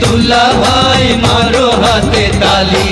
দুলা ভাই মারো হাতে তালি।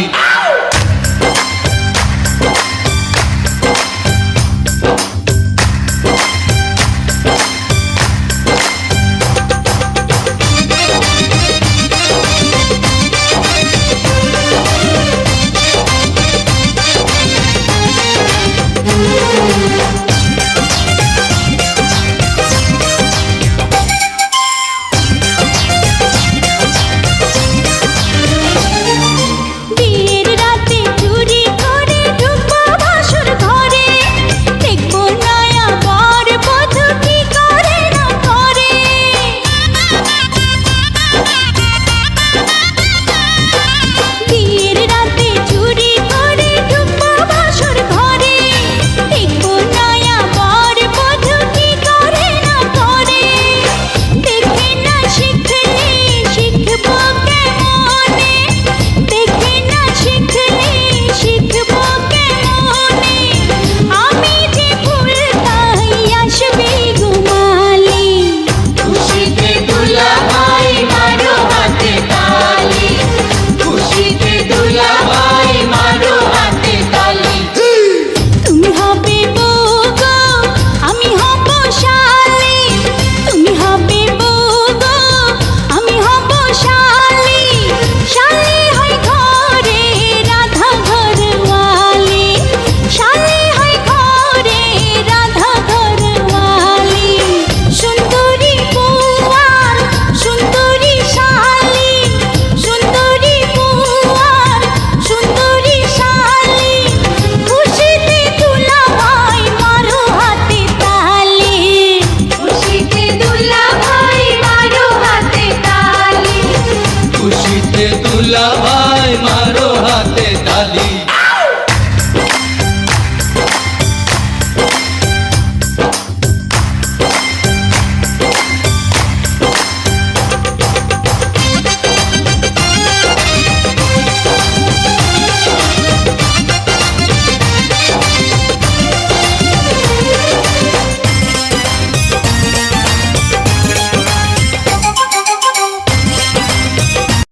ભાઈ મારો હાથે તાલી